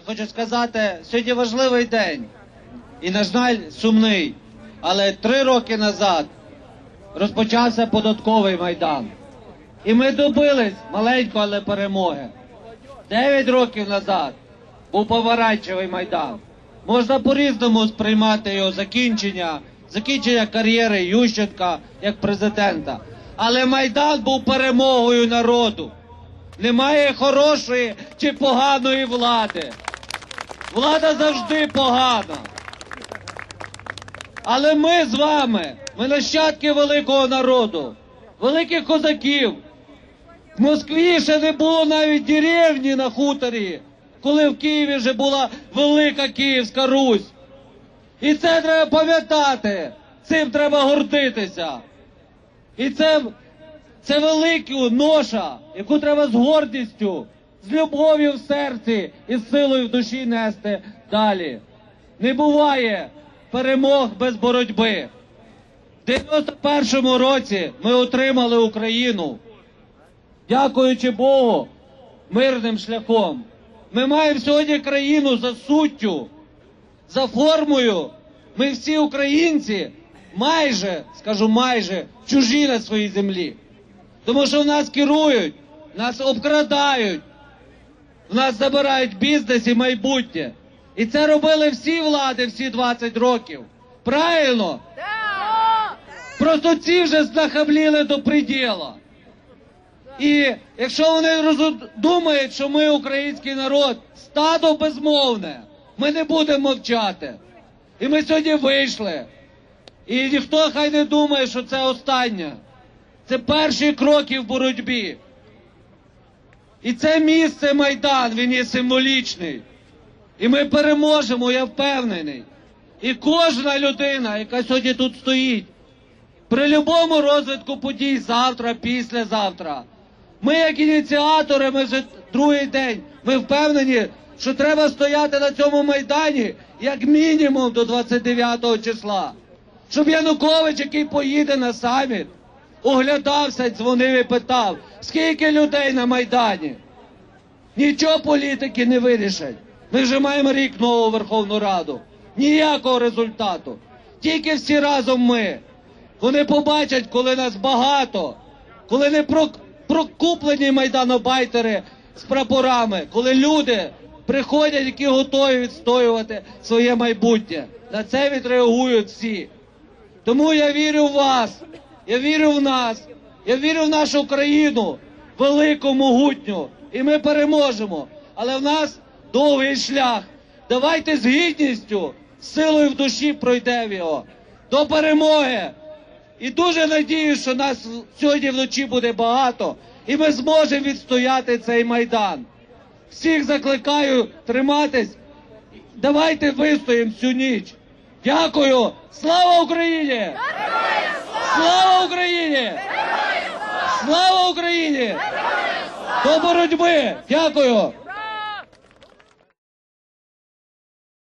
Я хочу сказати, сьогодні важливий день. І, на жаль, сумний. Але три роки назад розпочався податковий майдан. І ми добились маленької, але перемоги. Дев'ять років назад був помаранчевий майдан. Можна по-різному сприймати його закінчення, закінчення кар'єри Ющенка як президента. Але майдан був перемогою народу. Немає хорошої чи поганої влади. Влада завжди погана. Але ми з вами, ми нащадки великого народу, великих козаків. В Москві ще не було навіть деревні на хуторі, коли в Києві вже була велика Київська Русь. І це треба пам'ятати, цим треба гордитися. І це, це велика ноша, яку треба з гордістю, з любов'ю в серці і з силою в душі нести далі. Не буває перемог без боротьби. В 91-му році ми отримали Україну, дякуючи Богу, мирним шляхом. Ми маємо сьогодні країну за суттю, за формою. Ми всі українці майже, скажу майже, чужі на своїй землі. Тому що нас керують, нас обкрадають, в нас забирають бізнес і майбутнє. І це робили всі влади всі 20 років. Правильно? Просто ці вже знахабліли до приділа. І якщо вони розу- думають, що ми, український народ, стадо безмовне, ми не будемо мовчати. І ми сьогодні вийшли. І ніхто хай не думає, що це останнє. Це перші кроки в боротьбі. І це місце Майдан, він є символічний. І ми переможемо, я впевнений. І кожна людина, яка сьогодні тут стоїть, при будь-якому розвитку подій завтра, післязавтра. Ми, як ініціатори, ми вже другий день. Ми впевнені, що треба стояти на цьому майдані як мінімум до 29 числа. Щоб Янукович, який поїде на саміт, оглядався, дзвонив і питав, скільки людей на майдані. Нічого політики не вирішать. Ми вже маємо рік нову Верховну Раду. Ніякого результату. Тільки всі разом ми. Вони побачать, коли нас багато, коли не про- прокуплені майданобайтери з прапорами, коли люди приходять, які готові відстоювати своє майбутнє. На це відреагують всі. Тому я вірю в вас, я вірю в нас, я вірю в нашу країну, велику, могутню, і ми переможемо. Але в нас довгий шлях. Давайте з гідністю, силою в душі пройдемо його до перемоги. І дуже надіюсь, що нас сьогодні вночі буде багато, і ми зможемо відстояти цей майдан. Всіх закликаю триматись. Давайте вистоїмо всю ніч. Дякую! Слава Україні! Слава Україні! Слава Україні! До боротьби! Дякую!